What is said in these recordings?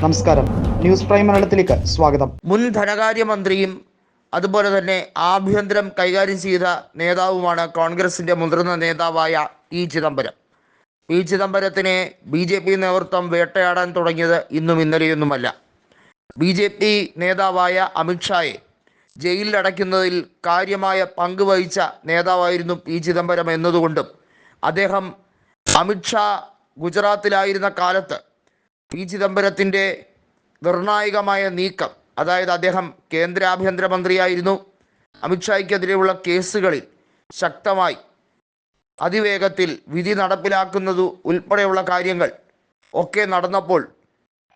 നമസ്കാരം. News prime മലയാളത്തിലേക്ക് സ്വാഗതം. മുൻ ധനകാര്യമന്ത്രിയും അതുപോലെ തന്നെ ആഭ്യന്തരം കൈകാര്യം ചെയ്ത നേതാവുമാണ് കോൺഗ്രസിന്റെ മുതിർന്ന നേതാവായ ഇ ചിദംബരം. പി ചിദംബരത്തിനെ ബി ജെ പി നേതൃത്വം വേട്ടയാടാൻ തുടങ്ങിയത് ഇന്നും ഇന്നലെയൊന്നുമല്ല. ബി ജെ പി നേതാവായ അമിത്ഷായെ ജയിലിൽ അടയ്ക്കുന്നതിൽ കാര്യമായ പങ്ക് വഹിച്ച നേതാവായിരുന്നു പി ചിദംബരം എന്നതുകൊണ്ടും അദ്ദേഹം അമിത്ഷാ ഗുജറാത്തിലായിരുന്ന കാലത്ത് പി. ചിദംബരത്തിന്റെ നിർണായകമായ നീക്കം അതായത് അദ്ദേഹം കേന്ദ്ര ആഭ്യന്തരമന്ത്രിയായിരുന്നു അമിത്ഷായ്ക്കെതിരെയുള്ള കേസുകളിൽ ശക്തമായി അതിവേഗത്തിൽ വിധി നടപ്പിലാക്കുന്നതു ഉൾപ്പെടെയുള്ള കാര്യങ്ങൾ ഒക്കെ നടന്നപ്പോൾ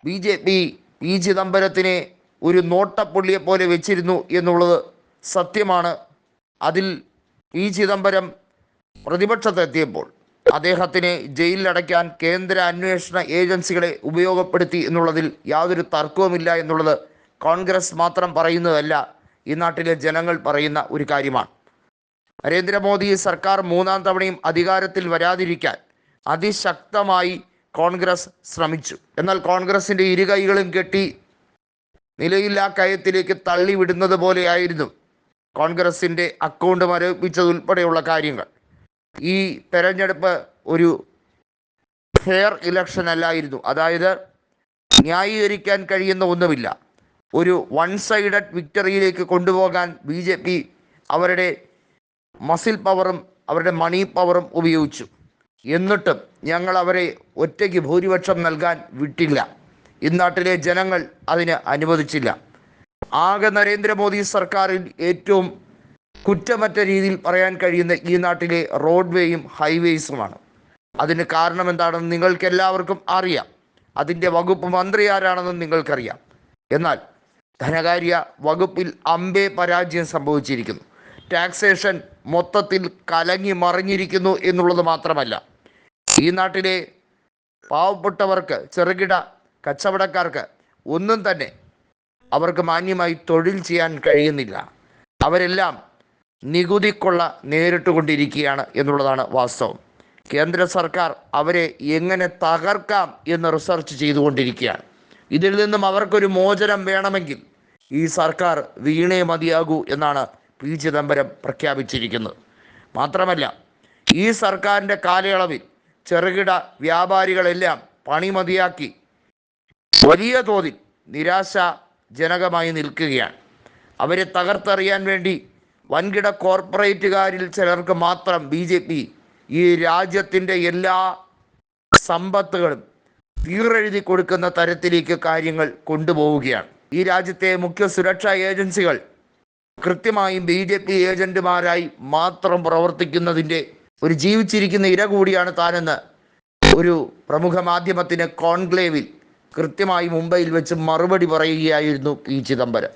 ബി. ജെ. പി. പി. ചിദംബരത്തിനെ ഒരു നോട്ടപ്പുള്ളിയെ പോലെ വെച്ചിരുന്നു എന്നുള്ളത് സത്യമാണ്. അതിൽ പി. ചിദംബരം പ്രതിപക്ഷത്തെത്തിയപ്പോൾ അദ്ദേഹത്തിനെ ജയിലിലടയ്ക്കാൻ കേന്ദ്ര അന്വേഷണ ഏജൻസികളെ ഉപയോഗപ്പെടുത്തി എന്നുള്ളതിൽ യാതൊരു തർക്കവുമില്ല എന്നുള്ളത് കോൺഗ്രസ് മാത്രം പറയുന്നതല്ല ഈ നാട്ടിലെ ജനങ്ങൾ പറയുന്ന ഒരു കാര്യമാണ്. നരേന്ദ്രമോദി സർക്കാർ മൂന്നാം തവണയും അധികാരത്തിൽ വരാതിരിക്കാൻ അതിശക്തമായി കോൺഗ്രസ് ശ്രമിച്ചു. എന്നാൽ കോൺഗ്രസിന്റെ ഇരുകൈകളും കെട്ടി നിലയില്ലാ കയത്തിലേക്ക് തള്ളിവിടുന്നത് പോലെയായിരുന്നു കോൺഗ്രസിന്റെ അക്കൗണ്ട് മരവിപ്പിച്ചതുൾപ്പെടെയുള്ള കാര്യങ്ങൾ. ഈ തെരഞ്ഞെടുപ്പ് ഒരു ഫെയർ ഇലക്ഷൻ അല്ലായിരുന്നു. അതായത് ന്യായീകരിക്കാൻ കഴിയുന്ന ഒന്നുമില്ല. ഒരു വൺ സൈഡഡ് വിക്ടറിയിലേക്ക് കൊണ്ടുപോകാൻ ബി ജെ പി അവരുടെ മസിൽ പവറും അവരുടെ മണി പവറും ഉപയോഗിച്ചു. എന്നിട്ടും ഞങ്ങൾ അവരെ ഒറ്റയ്ക്ക് ഭൂരിപക്ഷം നൽകാൻ വിട്ടില്ല. ഇന്നാട്ടിലെ ജനങ്ങൾ അതിന് അനുവദിച്ചില്ല. ആകെ നരേന്ദ്രമോദി സർക്കാരിൽ ഏറ്റവും കുറ്റമറ്റ രീതിയിൽ പറയാൻ കഴിയുന്ന ഈ നാട്ടിലെ റോഡ്വേയും ഹൈവേസുമാണ്. അതിന് കാരണം എന്താണെന്ന് നിങ്ങൾക്കെല്ലാവർക്കും അറിയാം. അതിന്റെ വകുപ്പ് മന്ത്രി ആരാണെന്ന് നിങ്ങൾക്കറിയാം. എന്നാൽ ധനകാര്യ വകുപ്പിൽ അമ്പേ പരാജയം സംഭവിച്ചിരിക്കുന്നു. ടാക്സേഷൻ മൊത്തത്തിൽ കലങ്ങി മറിഞ്ഞിരിക്കുന്നു എന്നുള്ളത് മാത്രമല്ല. ഈ നാട്ടിലെ പാവപ്പെട്ടവർക്ക് ചെറുകിട കച്ചവടക്കാർക്ക് ഒന്നും തന്നെ അവർക്ക് മാന്യമായി തൊഴിൽ ചെയ്യാൻ കഴിയുന്നില്ല. അവരെല്ലാം നികുതിക്കൊള്ള നേരിട്ടുകൊണ്ടിരിക്കുകയാണ് എന്നുള്ളതാണ് വാസ്തവം. കേന്ദ്ര സർക്കാർ അവരെ എങ്ങനെ തകർക്കാം എന്ന് റിസർച്ച് ചെയ്തുകൊണ്ടിരിക്കുകയാണ്. ഇതിൽ നിന്നും അവർക്കൊരു മോചനം വേണമെങ്കിൽ ഈ സർക്കാർ വീണേ മതിയാകൂ എന്നാണ് പി. ചിദംബരം പ്രഖ്യാപിച്ചിരിക്കുന്നത്. മാത്രമല്ല ഈ സർക്കാരിന്റെ കാലയളവിൽ ചെറുകിട വ്യാപാരികളെല്ലാം പണി മതിയാക്കി വലിയ തോതിൽ നിരാശാജനകമായി നിൽക്കുകയാണ്. അവരെ തകർത്തെറിയാൻ വേണ്ടി വൻകിട കോർപ്പറേറ്റുകാരിൽ ചിലർക്ക് മാത്രം ബി ജെ പി ഈ രാജ്യത്തിന്റെ എല്ലാ സമ്പത്തുകളും തീറെഴുതി കൊടുക്കുന്ന തരത്തിലേക്ക് കാര്യങ്ങൾ കൊണ്ടുപോവുകയാണ്. ഈ രാജ്യത്തെ മുഖ്യ സുരക്ഷാ ഏജൻസികൾ കൃത്യമായും ബി ജെ പി ഏജന്റുമാരായി മാത്രം പ്രവർത്തിക്കുന്നതിന്റെ ഒരു ജീവിച്ചിരിക്കുന്ന ഇര കൂടിയാണ് താനെന്ന് ഒരു പ്രമുഖ മാധ്യമത്തിന് കോൺക്ലേവിൽ കൃത്യമായി മുംബൈയിൽ വെച്ച് മറുപടി പറയുകയായിരുന്നു പി ചിദംബരം.